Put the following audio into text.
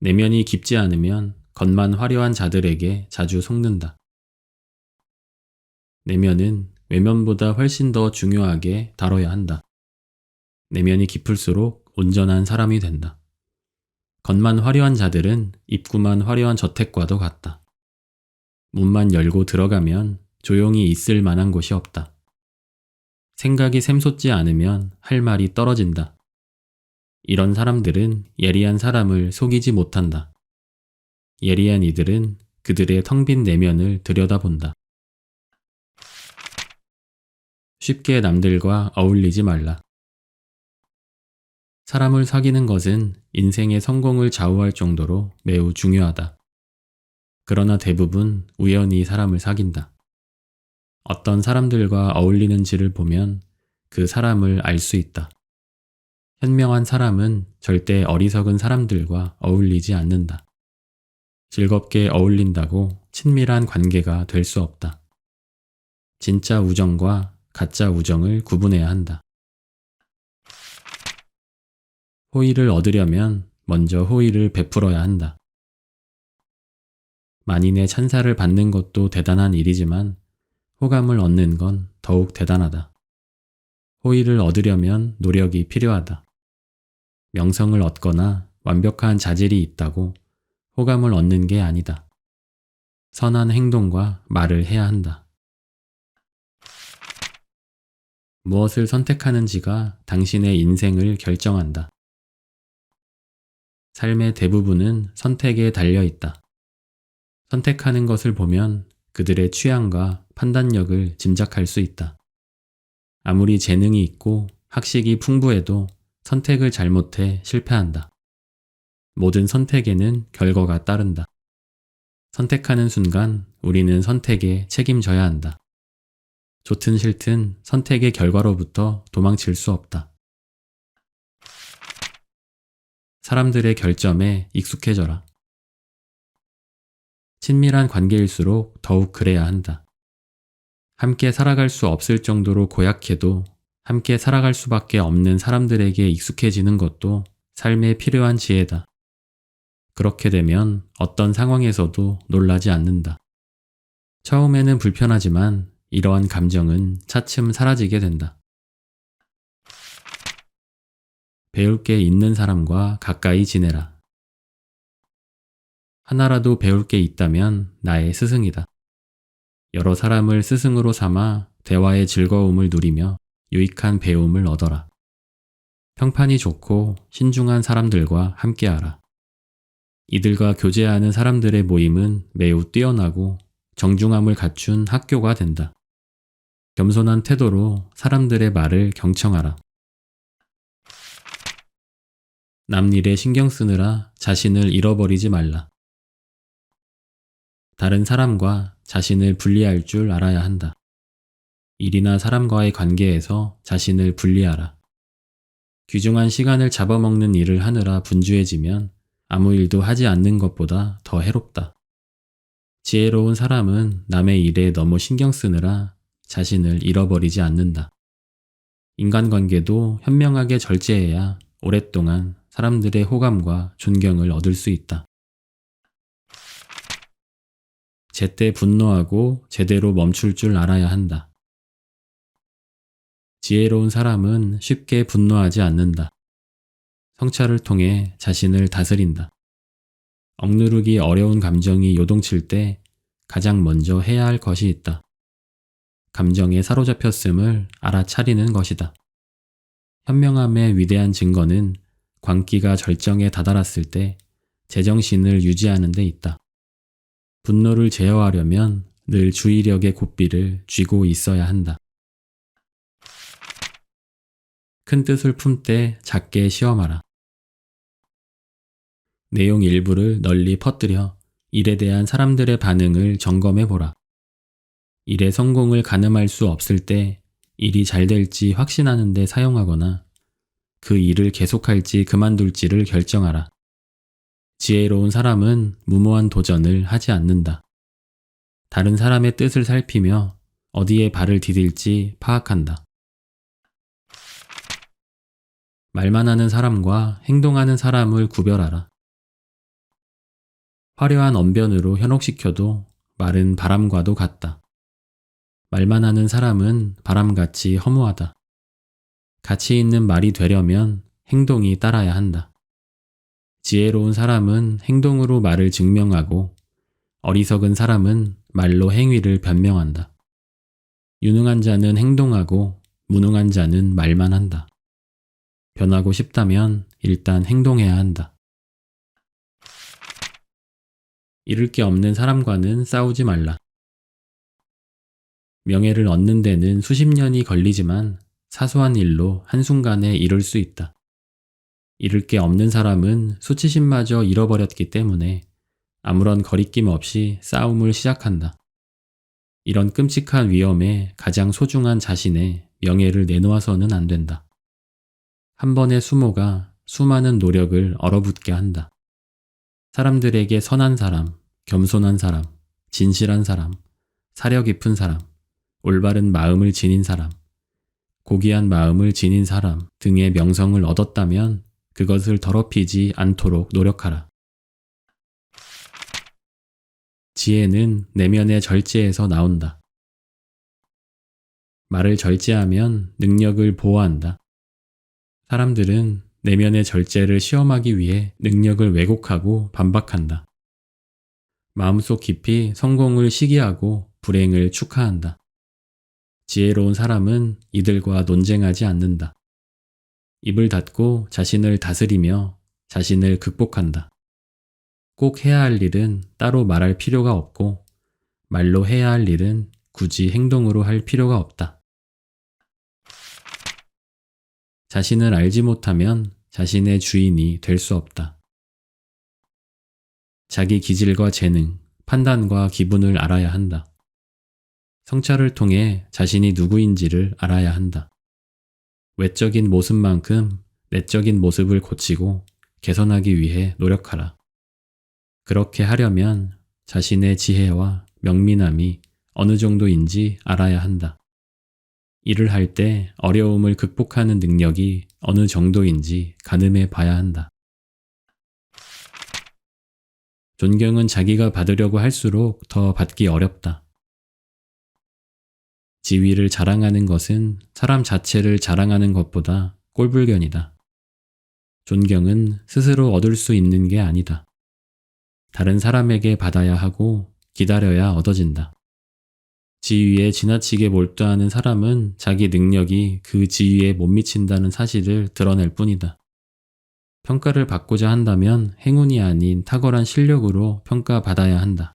내면이 깊지 않으면 겉만 화려한 자들에게 자주 속는다. 내면은 외면보다 훨씬 더 중요하게 다뤄야 한다. 내면이 깊을수록 온전한 사람이 된다. 겉만 화려한 자들은 입구만 화려한 저택과도 같다. 문만 열고 들어가면 조용히 있을 만한 곳이 없다. 생각이 샘솟지 않으면 할 말이 떨어진다. 이런 사람들은 예리한 사람을 속이지 못한다. 예리한 이들은 그들의 텅 빈 내면을 들여다본다. 쉽게 남들과 어울리지 말라. 사람을 사귀는 것은 인생의 성공을 좌우할 정도로 매우 중요하다. 그러나 대부분 우연히 사람을 사귄다. 어떤 사람들과 어울리는지를 보면 그 사람을 알 수 있다. 현명한 사람은 절대 어리석은 사람들과 어울리지 않는다. 즐겁게 어울린다고 친밀한 관계가 될 수 없다. 진짜 우정과 가짜 우정을 구분해야 한다. 호의를 얻으려면 먼저 호의를 베풀어야 한다. 만인의 찬사를 받는 것도 대단한 일이지만 호감을 얻는 건 더욱 대단하다. 호의를 얻으려면 노력이 필요하다. 명성을 얻거나 완벽한 자질이 있다고 호감을 얻는 게 아니다. 선한 행동과 말을 해야 한다. 무엇을 선택하는지가 당신의 인생을 결정한다. 삶의 대부분은 선택에 달려 있다. 선택하는 것을 보면 그들의 취향과 판단력을 짐작할 수 있다. 아무리 재능이 있고 학식이 풍부해도 선택을 잘못해 실패한다. 모든 선택에는 결과가 따른다. 선택하는 순간 우리는 선택에 책임져야 한다. 좋든 싫든 선택의 결과로부터 도망칠 수 없다. 사람들의 결점에 익숙해져라. 친밀한 관계일수록 더욱 그래야 한다. 함께 살아갈 수 없을 정도로 고약해도 함께 살아갈 수밖에 없는 사람들에게 익숙해지는 것도 삶에 필요한 지혜다. 그렇게 되면 어떤 상황에서도 놀라지 않는다. 처음에는 불편하지만 이러한 감정은 차츰 사라지게 된다. 배울 게 있는 사람과 가까이 지내라. 하나라도 배울 게 있다면 나의 스승이다. 여러 사람을 스승으로 삼아 대화의 즐거움을 누리며 유익한 배움을 얻어라. 평판이 좋고 신중한 사람들과 함께하라. 이들과 교제하는 사람들의 모임은 매우 뛰어나고 정중함을 갖춘 학교가 된다. 겸손한 태도로 사람들의 말을 경청하라. 남 일에 신경 쓰느라 자신을 잃어버리지 말라. 다른 사람과 자신을 분리할 줄 알아야 한다. 일이나 사람과의 관계에서 자신을 분리하라. 귀중한 시간을 잡아먹는 일을 하느라 분주해지면 아무 일도 하지 않는 것보다 더 해롭다. 지혜로운 사람은 남의 일에 너무 신경 쓰느라 자신을 잃어버리지 않는다. 인간관계도 현명하게 절제해야 오랫동안 사람들의 호감과 존경을 얻을 수 있다. 제때 분노하고 제대로 멈출 줄 알아야 한다. 지혜로운 사람은 쉽게 분노하지 않는다. 성찰을 통해 자신을 다스린다. 억누르기 어려운 감정이 요동칠 때 가장 먼저 해야 할 것이 있다. 감정에 사로잡혔음을 알아차리는 것이다. 현명함의 위대한 증거는 광기가 절정에 다다랐을 때 제정신을 유지하는 데 있다. 분노를 제어하려면 늘 주의력의 고삐를 쥐고 있어야 한다. 큰 뜻을 품때 작게 시험하라. 내용 일부를 널리 퍼뜨려 일에 대한 사람들의 반응을 점검해 보라. 일의 성공을 가늠할 수 없을 때 일이 잘 될지 확신하는 데 사용하거나 그 일을 계속할지 그만둘지를 결정하라. 지혜로운 사람은 무모한 도전을 하지 않는다. 다른 사람의 뜻을 살피며 어디에 발을 디딜지 파악한다. 말만 하는 사람과 행동하는 사람을 구별하라. 화려한 언변으로 현혹시켜도 말은 바람과도 같다. 말만 하는 사람은 바람같이 허무하다. 가치 있는 말이 되려면 행동이 따라야 한다. 지혜로운 사람은 행동으로 말을 증명하고 어리석은 사람은 말로 행위를 변명한다. 유능한 자는 행동하고 무능한 자는 말만 한다. 변하고 싶다면 일단 행동해야 한다. 잃을 게 없는 사람과는 싸우지 말라. 명예를 얻는 데는 수십 년이 걸리지만 사소한 일로 한순간에 이룰 수 있다. 잃을 게 없는 사람은 수치심마저 잃어버렸기 때문에 아무런 거리낌 없이 싸움을 시작한다. 이런 끔찍한 위험에 가장 소중한 자신의 명예를 내놓아서는 안 된다. 한 번의 수모가 수많은 노력을 얼어붙게 한다. 사람들에게 선한 사람, 겸손한 사람, 진실한 사람, 사려 깊은 사람, 올바른 마음을 지닌 사람, 고귀한 마음을 지닌 사람 등의 명성을 얻었다면 그것을 더럽히지 않도록 노력하라. 지혜는 내면의 절제에서 나온다. 말을 절제하면 능력을 보호한다. 사람들은 내면의 절제를 시험하기 위해 능력을 왜곡하고 반박한다. 마음속 깊이 성공을 시기하고 불행을 축하한다. 지혜로운 사람은 이들과 논쟁하지 않는다. 입을 닫고 자신을 다스리며 자신을 극복한다. 꼭 해야 할 일은 따로 말할 필요가 없고 말로 해야 할 일은 굳이 행동으로 할 필요가 없다. 자신을 알지 못하면 자신의 주인이 될 수 없다. 자기 기질과 재능, 판단과 기분을 알아야 한다. 성찰을 통해 자신이 누구인지를 알아야 한다. 외적인 모습만큼 내적인 모습을 고치고 개선하기 위해 노력하라. 그렇게 하려면 자신의 지혜와 명민함이 어느 정도인지 알아야 한다. 일을 할 때 어려움을 극복하는 능력이 어느 정도인지 가늠해 봐야 한다. 존경은 자기가 받으려고 할수록 더 받기 어렵다. 지위를 자랑하는 것은 사람 자체를 자랑하는 것보다 꼴불견이다. 존경은 스스로 얻을 수 있는 게 아니다. 다른 사람에게 받아야 하고 기다려야 얻어진다. 지위에 지나치게 몰두하는 사람은 자기 능력이 그 지위에 못 미친다는 사실을 드러낼 뿐이다. 평가를 받고자 한다면 행운이 아닌 탁월한 실력으로 평가받아야 한다.